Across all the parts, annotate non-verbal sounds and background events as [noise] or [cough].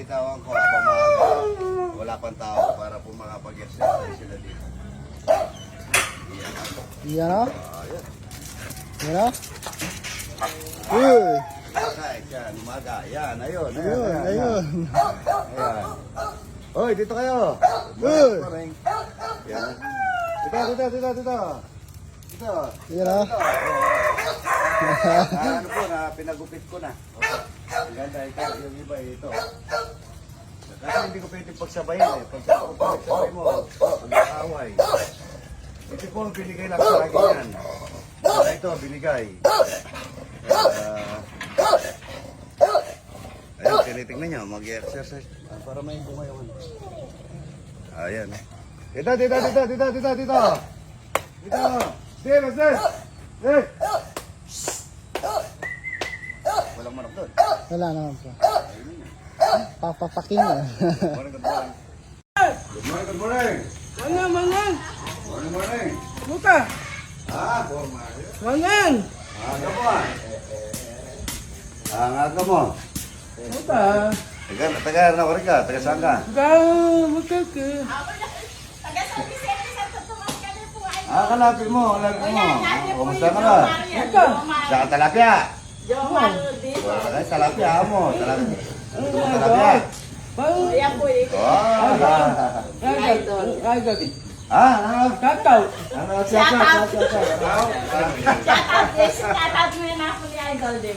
bibitawan ko habang maaga. Wala pang tao para po makapag-exercise sila dito. Yan o. Ah, yan. O. Uy. Exercise yan, umaga. Yan, ayun. Ayun, ayun. Ayan. Hoy, dito kayo. Uy. Yan. Dito, dito, dito, dito. Dito. Yan o. Ah, ano po, na pinagupit ko na. Ang ganda, ikaw, yung iba ito. Kasi hindi ko pwede pagsabayin eh. Pag pagsabay mo, mag-aaway. Ito po ang binigay lang sa akin yan. Ito, binigay. Uh, ayun, tinitingnan nyo, mag-exercise. Ah, para may bumayawan. Ayan. Dito, dito, dito, dito, dito, dito. Dito. Dito, dito. Dito. Wala naman po. Papapaking na. Morning, good morning. Good morning, good morning. Mangan, mangan. Morning, morning. Buka. Ah, forma. Mangan. Aga mo ah. Ang aga mo. Buka. Taga, taga na ko rin ka. Taga saan ka? Buka. Buka ka. Ah, kalapit mo. Kalapit mo. Kumusta ka ba? Buka. Saan ka talapia? Wala ka talapia mo. Talapia. Talapia. Pang. Oh. Ragat. Ragat. Ah, ano? Kakao. Ano? Siya, siya, siya, siya, siya.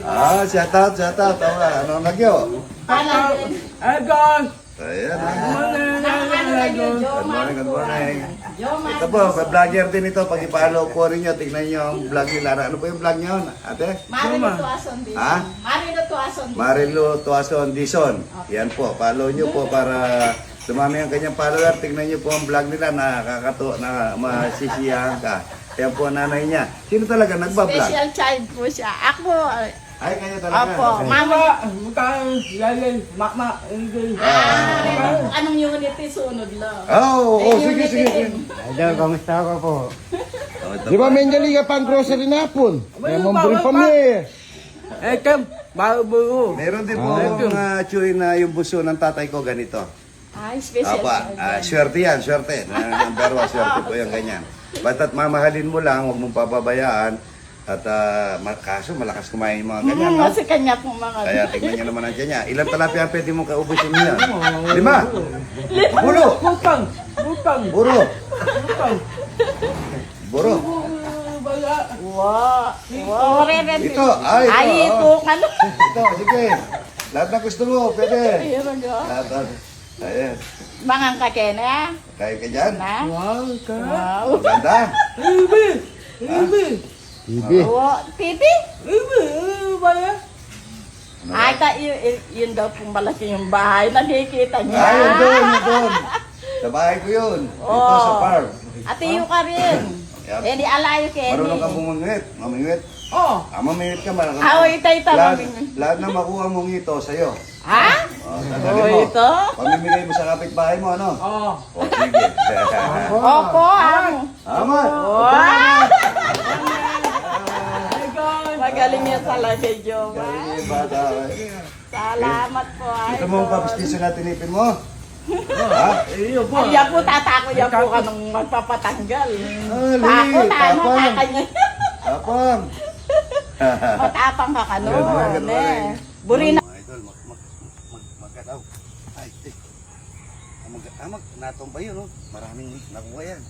Ah, shout out, shout out. Tawa, ano nagyo? Kakao. Agon. Ayan. Good morning, good morning. Ito po, vlogger din ito. Pag ipalo ko rin nyo, tignan nyo ang vlog nila. Ano po yung vlog nyo, ate? Marino Tuason din. Ha? Marino Tuason din. Marilo Tuason Dison. Yan po, follow nyo po para dumami ang kanyang follower. Tignan nyo po ang vlog nila na kakato, na masisiyahan ka. Yan po ang nanay niya. Sino talaga nagbablog? Special child po siya. Ako, Ay, kanya talaga. Apo, Okay. mama. Buka. Lalay. Makma. Hindi. Ah, anong unity sunod lang? Oh, oh, sige, sige. din. Idol, kamusta ka po? Oh, Di ba po. may ka pang grocery na hapon? May mambring pa pa. mi. Eh, kam. Buru. Meron din po Ah, akong uh, chewy na yung buso ng tatay ko ganito. Ay, special Apa, ah, swerte yan, swerte. Na, ng barwa, swerte po yung ganyan. Basta't mamahalin mo lang, huwag mong papabayaan. At ma- kaso malakas kumain yung mga [laughs] ganyan, Hmm, no? kasi kanya po mga... Kaya tignan nyo naman ang niya. Ilang talapia ang pwede mong kaubusin niya? [laughs] Lima? Bulo? Bukang. Bukang. Buro? Bukang. Buro? Bala. Wow. Wow. Ito. Ay, ito. Ay, ito. Ano? Ito, sige. Lahat na gusto mo, pwede. Lahat, lahat. Ayan. Mangang kakena. Kaya ka dyan? Na? Wow. Ka. Wow. Maganda. Ibi. Ibi. Bibi. Wow. Titi? Ibi. Bala. Ay, ta, yun, yun daw pong malaki yung bahay. Nakikita niya. Ay, yun doon, yun doon. [laughs] Sa bahay ko yun. Ito sa Oh. farm. Ate, yung ka rin. Eh, di alayo kay Marunong ka bumangwit. Mamingwit. Oh. Ah, mamingwit ka. Marunong Ah, oh, itay, itay, Lahat, mamingwit. lahat na makuha mong ito sa'yo. Ha? Oh, Oh, mo. ito? Pamimigay mo sa kapitbahay mo, ano? Oh. O, sige. Opo, amo. Tama. Wow! Magaling yan talaga, Joma. Galing yung bata. Salamat po, ay. Ito mo ang papistiso na tinipin mo. ha? Iyo po. Ay, yan po, tatako yan po ka nung magpapatanggal. Ah, Tako, li. tano, kakanya. Tapang. Matapang [laughs] ka ka noon, eh. Buri na. Idol, mag, mag, mag, magkadaw. Ay, eh. Ah, Mag, ah, mag, natumba yun, oh. Maraming nakuha yan.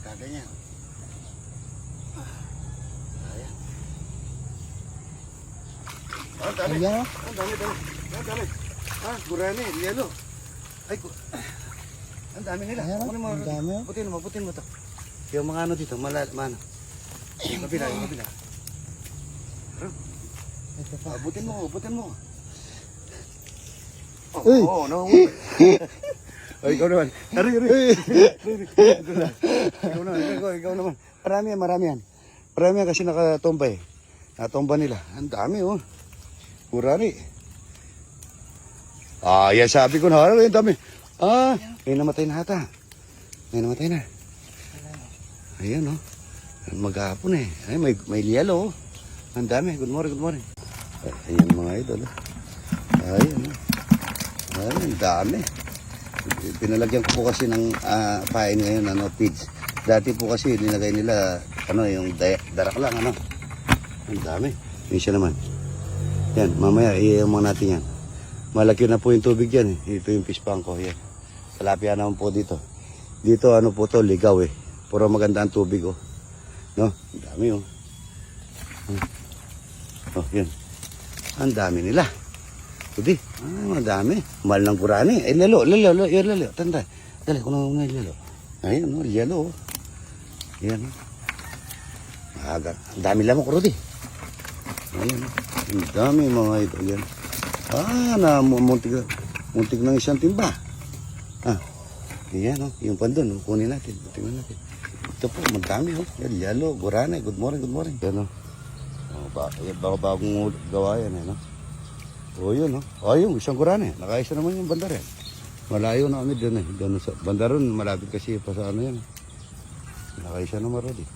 Magkaganyan. Ah, ayan. Ah, dami. Ayan o. Ah, dami, dami. Ah, dami. Ah, gurani, yelo. Ay, gu... Ang dami nila. Ayan, mo, Ang dami, oh. Putin mo, putin mo to. Yung mga ano dito, malal, mana. Yung kabila, yung kabila. Ito pa. Abutin mo, abutin mo. Oh, Uy! oh, no. [laughs] Ay, ikaw naman. Ari, ari. ikaw naman, ikaw, ikaw naman. Marami yan, marami yan. Marami yan kasi nakatomba eh. Natomba nila. Ang dami oh. Kurani. Ah, yan sabi ko na. Ano, yung dami. Ah, may namatay na hata. May namatay na. Ayan oh. Maghapon eh. Ay, may, may liyalo oh. Ang dami. Good morning, good morning. Ayan mga idol. oh. Ayan. oh. Ay, ang dami. Pinalagyan ko po kasi ng ah, pain ngayon, ano, feeds. Dati po kasi nilagay nila, ano, yung darak lang, ano. Ang dami. Yung siya naman. Yan, mamaya, iiyaman natin yan. Malaki na po yung tubig yan. Eh. Ito yung fish pang ko. Yan. Talapia naman po dito. Dito, ano po to, ligaw eh. Puro maganda ang tubig, oh. No? Ang dami, oh. Oh, yan. Ang dami nila. Hindi. Ah, madami. Mahal ng gurani. Eh, lalo, lalo, lalo, lalo, lalo. Tanda. Dali, kung ano nga lalo. Ayan, no, lalo. oh. Yan. oh. Aga. Ang dami lamok, Rudy. Ayan. Oh. Ang dami mga ito. Yan. Ah, na, mu- muntik, muntik ng isang timba. Ah. Yan, oh. Yung pandun, oh. kunin natin. Tingnan natin. Ito po, madami, oh. Yan, lalo, gurani. Good morning, good morning. Yan, oh. Oh, ba, yan, bago bagong gawa yan, eh, no? O yun, no? O yun, isang kurane. Nakaisa naman yung bandaran. Malayo na kami doon eh. Doon sa bandaron, malapit kasi pa sa ano yan. Nakaisa naman rin eh.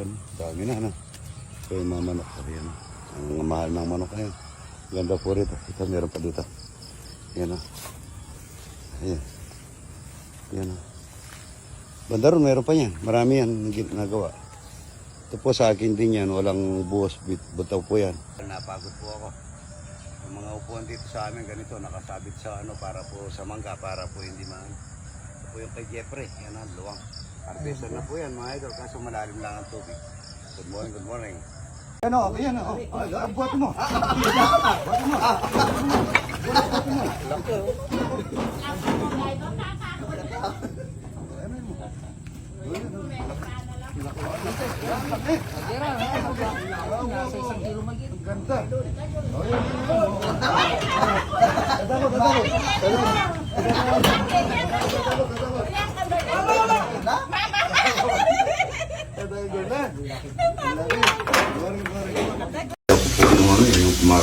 Yan, dami na, ano? So yung mga manok, yan. Ang mahal ng manok na yan. Ganda po rito. Ito, meron pa dito. Yan, no? Ayan. Yan, no? Bandaron, meron pa yan. Marami yan nag- nagawa. Ito po sa akin din yan, walang bit, butaw po yan. Napagod po ako. Yung mga upuan dito sa amin ganito, nakasabit sa ano para po sa mangga, para po hindi man. Ito po yung kay Jeffrey, yan ang luwang. Harvester na po yan mga idol, kaso malalim lang ang tubig. Good morning, good morning. Ano, ayan oh, ang buhat mo. Buhat mo. Ganda. Yung ano,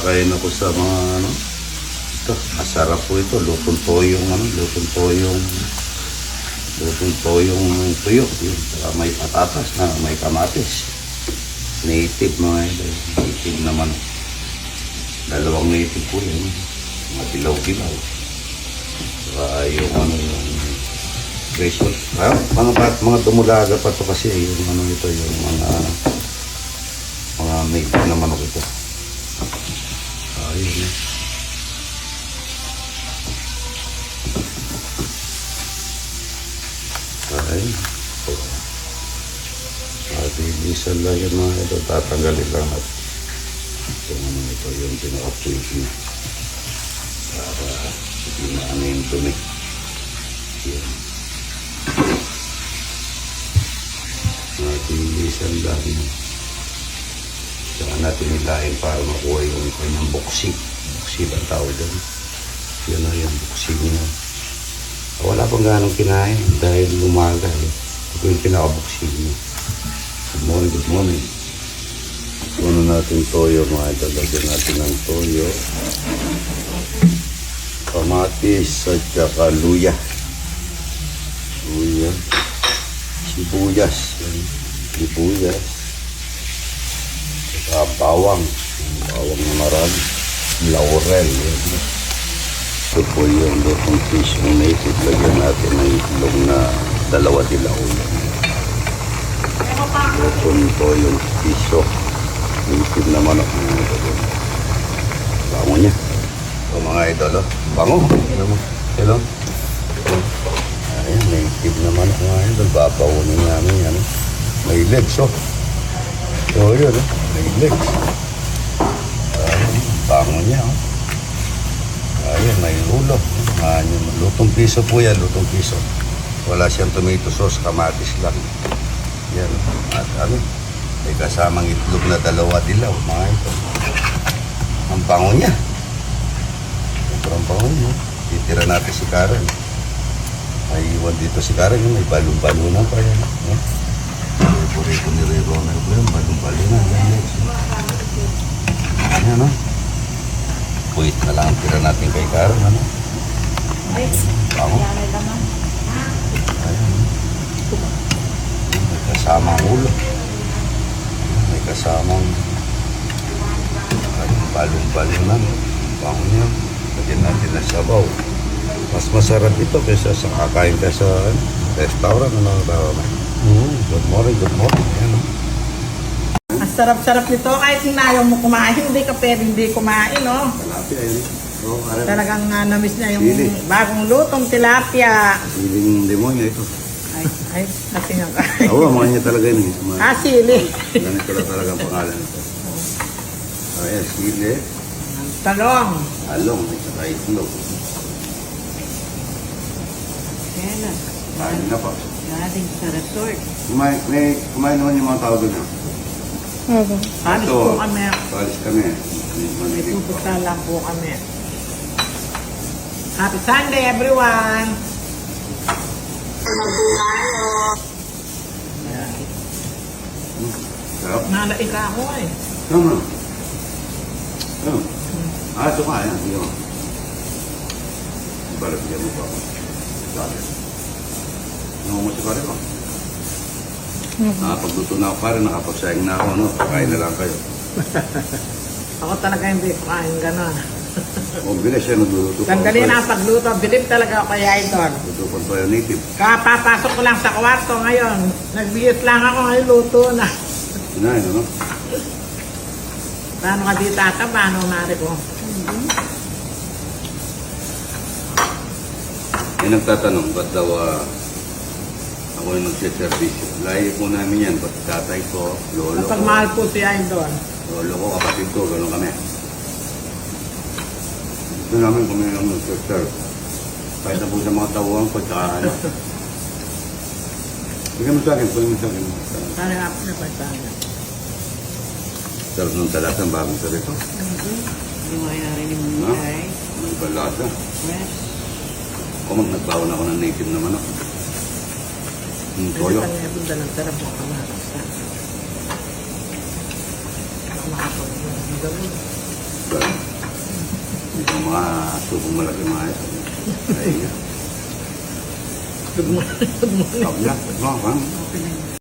yung kumakain ako sa mga ano, ito, masarap po ito, lutong toyong ano, lutong toyong, lutong toyong tuyo, yun, may patatas na, may kamatis. Native mga ito, native naman. Dalawang native po yun, mga dilaw-dilaw. Saka yung ano, yung Graceful. Ah, mga bat, mga dumulaga pa to kasi yung ano ito, yung mga mga native na manok ito. Ayun. Ayun. At ibisan lang yung mga ito. Tatanggalin lang natin. Itong ano ito yung pinaka-puwit niya. Para hindi na ano yung dumi. Yan. At ibisan lang yun. Saka natin ilahin para makuha yung kanyang buksi. Buksi ba ang tawag doon? Yun na yung buksi niya. Wala pang ganong kinain dahil umaga eh. Ito yung pinakabuksi niya. Good morning, good morning. Ano natin toyo mga idol. Natin ng toyo. Kamatis at saka luya. Luya. Sibuyas. Sibuyas. Saka bawang. Bawang na marami. Laurel. Yan. Ito po yung lutong fish yung native. Lagyan natin ng itlog na dalawa dilaw. Lutong po yung piso. Native na manok. Bango niya. Ito mga idol. Oh. Bango. Hello. Ayan, native na manok mga idol. Babawunin namin yan. May legs oh. So yun oh. Legs. Ayan, bango niya oh. Ayun, may ulo. Yung lutong piso po yan, lutong piso. Wala siyang tomato sauce, kamatis lang. Yan. At ano, may kasamang itlog na dalawa dilaw, mga ito. Ang bango niya. Sobrang bango niya. Titira natin si Karen. May iwan dito si Karen, may balong-balunan pa yan. No? Puri-puri ni po yun, balong-balunan. Yan, next. Yan, no? Wait na tira natin kay Karen, ano? Bango. Ayan. May kasamang ulo. May kasamang ayun, balong-balunan. Bango niya. Lagyan natin ng sabaw. Mas masarap ito kaysa sa kakain ka sa ano, restaurant. Ano ang tawag na? Mm, good morning, good morning. Yan, oh. Ang sarap-sarap nito. Kahit na ayaw mo kumain, hindi ka pwede hindi kumain, no? Tilapia, yun. Alam. Talagang uh, namiss niya yung Sili. bagong lutong tilapia. Siling demonyo ito. Ay, ay, kasi nga ka. [laughs] Oo, mga niya talaga yun. eh. Mga- ah, sili. Ganito lang talaga ang pangalan nito. Ayan, sili, Talong. along, at saka itlog. Yan na. Kain na pa. Galing sa resort. Kumain, may, kumain naman yung mga tao doon. ah. Alis Ito, po kami. Alis kami. Po. Pupunta lang po kami. Happy Sunday, everyone! Sarap. Nalain ka ako eh. Tama. Oh. Ah, ito ka. Ayan, hindi mo. Balagyan mo pa ako. Sabi. Ano mo si pare ko? Nakapagluto na ako pare, nakapagsayang na ako, no? Kain na lang kayo. Ako talaga hindi kumain gano'n. O, bilis siya nagluluto. Sandali na ang pagluto. Bilib talaga ako kay Idol. Luto pa tayo native. Kapapasok ko lang sa kwarto ngayon. Nagbihis lang ako ngayon luto na. Sinahin, ano? Paano ka di tataba, no, Mari ko? May nagtatanong, ba't daw ah, ako yung nagsiservisyo? Lahi po namin yan, ba't tatay ko, lolo ko, Pagmahal po si Idol. lolo ko, kapatid ko, gano'n kami. Gusto namin kami lang nagsiserve. Kahit na po sa mga tawang ko, tsaka ano. Bigyan mo sa akin, pulin mo sa akin. Sana nga po na pagtanga. Sarap ng talasan, bagong sarap ito. Hindi mo kaya rin yung Ha? May balasa. Fresh. Ako mag nagbawan ako ng native na manok. Yung Kasi toyo. kanya bunda ng sarap mo kamakas ka. Ako makapag-gawin. Ganun. Yung mga subong malaki mga ito. Ay, morning. Sabi na, no, ano? Okay na